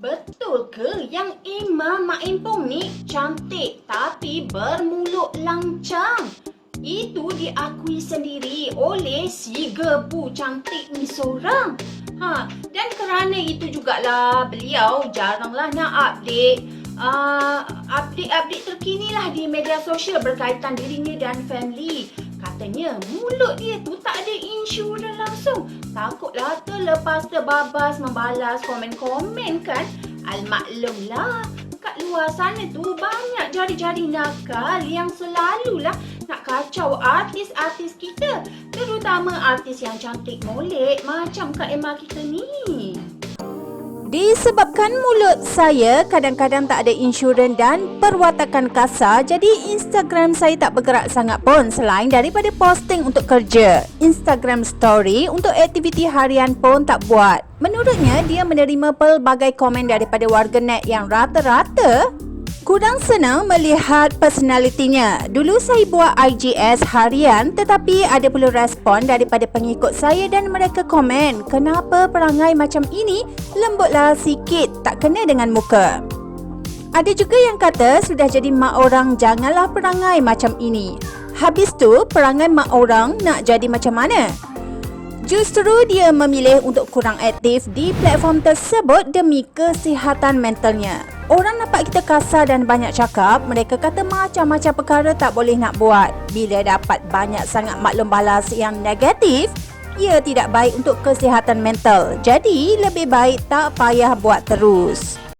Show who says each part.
Speaker 1: Betul ke yang Imam Maimpong ni cantik tapi bermulut lancang? Itu diakui sendiri oleh si gebu cantik ni seorang. Ha, dan kerana itu jugalah beliau jaranglah nak update uh, update-update terkini lah di media sosial berkaitan dirinya dan family. Katanya mulut dia tu tak ada insurans langsung. Takutlah terlepas terbabas membalas komen-komen kan. Al-maklumlah kat luar sana tu banyak jari-jari nakal yang selalulah nak kacau artis-artis kita. Terutama artis yang cantik molek macam Kak Emma kita ni.
Speaker 2: Disebabkan mulut saya kadang-kadang tak ada insurans dan perwatakan kasar jadi Instagram saya tak bergerak sangat pun selain daripada posting untuk kerja. Instagram story untuk aktiviti harian pun tak buat. Menurutnya dia menerima pelbagai komen daripada warganet yang rata-rata Kurang senang melihat personalitinya. Dulu saya buat IGS harian tetapi ada pula respon daripada pengikut saya dan mereka komen, kenapa perangai macam ini lembutlah sikit, tak kena dengan muka. Ada juga yang kata sudah jadi mak orang janganlah perangai macam ini. Habis tu perangai mak orang nak jadi macam mana? Justru dia memilih untuk kurang aktif di platform tersebut demi kesihatan mentalnya. Orang nampak kita kasar dan banyak cakap, mereka kata macam-macam perkara tak boleh nak buat. Bila dapat banyak sangat maklum balas yang negatif, ia tidak baik untuk kesihatan mental. Jadi, lebih baik tak payah buat terus.